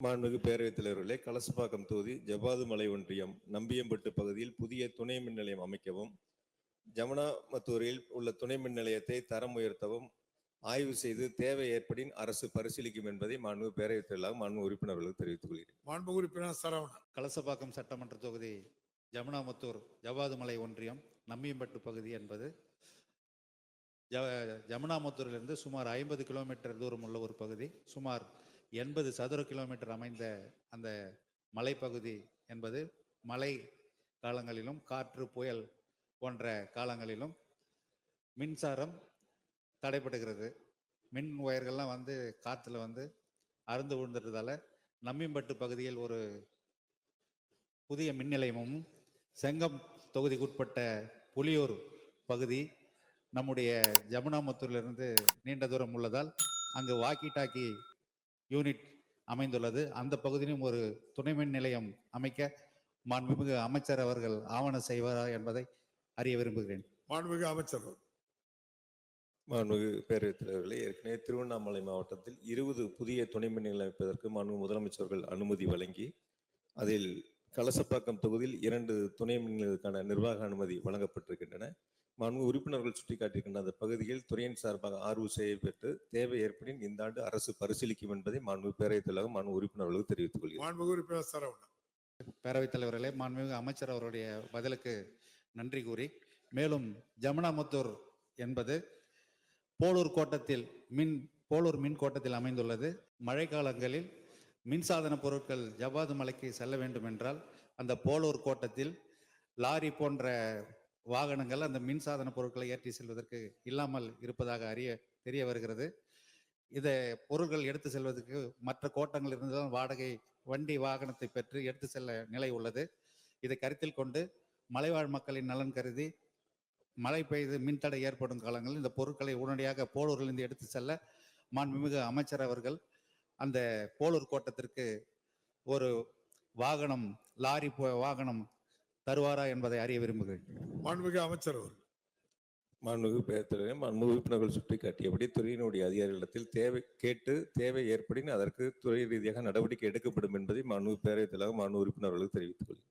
மாண்புமிகு பேரவைத் தலைவர்களே கலசப்பாக்கம் தொகுதி ஜவ்வாது மலை ஒன்றியம் நம்பியம்பட்டு பகுதியில் புதிய துணை மின் நிலையம் அமைக்கவும் ஜமுனாமத்தூரில் உள்ள துணை மின் நிலையத்தை தரம் உயர்த்தவும் ஆய்வு செய்து தேவை ஏற்படின் அரசு பரிசீலிக்கும் என்பதை மாண்பு பேரவைத் தலைவராக மாண்பு உறுப்பினர்களுக்கு தெரிவித்துக் கொள்கிறேன். மாண்பு உறுப்பினர் சரவணன். கலசப்பாக்கம் சட்டமன்ற தொகுதி ஜமுனாமுத்தூர் ஜவ்வாதுமலை ஒன்றியம் நம்பியம்பட்டு பகுதி என்பது ஜ ஜமுனாமுத்தூரிலிருந்து சுமார் ஐம்பது கிலோமீட்டர் தூரம் உள்ள ஒரு பகுதி. சுமார் எண்பது சதுர கிலோமீட்டர் அமைந்த அந்த மலைப்பகுதி என்பது மழை காலங்களிலும் காற்று புயல் போன்ற காலங்களிலும் மின்சாரம் தடைப்படுகிறது மின் ஒயர்கள்லாம் வந்து காற்றுல வந்து அறுந்து விழுந்துட்டதால நம்பிம்பட்டு பகுதியில் ஒரு புதிய மின் நிலையமும் செங்கம் தொகுதிக்குட்பட்ட புலியூர் பகுதி நம்முடைய ஜமுனாமுத்தூரிலிருந்து நீண்ட தூரம் உள்ளதால் அங்கு வாக்கி டாக்கி யூனிட் அமைந்துள்ளது. அந்த பகுதியிலும் ஒரு துணை மின் நிலையம் அமைக்க மாண்புமிகு அமைச்சர் அவர்கள் ஆவண செய்வாரா என்பதை அறிய விரும்புகிறேன். மாண்புமிகு அமைச்சர் மாண்புமிகு பேரவைத் தலைவர்களே ஏற்கனவே திருவண்ணாமலை மாவட்டத்தில் இருபது புதிய துணை மின் நிலையம் அமைப்பதற்கு மாண்பு முதலமைச்சர்கள் அனுமதி வழங்கி அதில் கலசப்பாக்கம் தொகுதியில் இரண்டு துணை மின் நிலையத்துக்கான நிர்வாக அனுமதி வழங்கப்பட்டிருக்கின்றன. மாண்பு உறுப்பினர்கள் சுட்டிக்காட்டியிருக்கின்ற அந்த பகுதியில் துறையின் சார்பாக ஆர்வு செய்ய பெற்று தேவை ஏற்படின் இந்த ஆண்டு அரசு பரிசீலிக்கும் என்பதை மாண்பு பேரவைத் தலைவர் மாண்பு உறுப்பினர்களுக்கு தெரிவித்துக் கொள்கிறேன் பேரவைத் தலைவர்களே மாண்புமிகு அமைச்சர் அவருடைய பதிலுக்கு நன்றி கூறி மேலும் ஜமுனாமுத்தூர் என்பது போலூர் கோட்டத்தில் மின் போலூர் மின் கோட்டத்தில் அமைந்துள்ளது. மழைக்காலங்களில் மின்சாதன பொருட்கள் ஜவ்வாது மலைக்கு செல்ல வேண்டும் என்றால் அந்த போலூர் கோட்டத்தில் லாரி போன்ற வாகனங்கள் அந்த மின்சாதன பொருட்களை ஏற்றி செல்வதற்கு இல்லாமல் இருப்பதாக அறிய தெரிய வருகிறது. இதை பொருட்கள் எடுத்து செல்வதற்கு மற்ற கோட்டங்கள் இருந்தால் வாடகை வண்டி வாகனத்தை பெற்று எடுத்து செல்ல நிலை உள்ளது. இதை கருத்தில் கொண்டு மலைவாழ் மக்களின் நலன் கருதி மழை பெய்து மின்தடை ஏற்படும் காலங்களில் இந்த பொருட்களை உடனடியாக போலூரிலிருந்து எடுத்து செல்ல மாண்புமிகு அமைச்சர் அவர்கள் அந்த போலூர் கோட்டத்திற்கு ஒரு வாகனம் லாரி போ- வாகனம் தருவாரா என்பதை அறிய விரும்புகிறேன். மாண்புமிகு அமைச்சர் அவர்கள். மாண்புமிகு பேரவைத் தலைவரே மாண்புமிகு உறுப்பினர்கள் சுட்டிக்காட்டியபடி துறையினுடைய அதிகாரிகளிடத்தில் தேவை கேட்டு தேவை ஏற்படின் அதற்கு துறை ரீதியாக நடவடிக்கை எடுக்கப்படும் என்பதை மாண்புமிகு பேரவைத் தலைவர் மாண்பு உறுப்பினர்களுக்கு தெரிவித்துக் கொள்கிறேன்.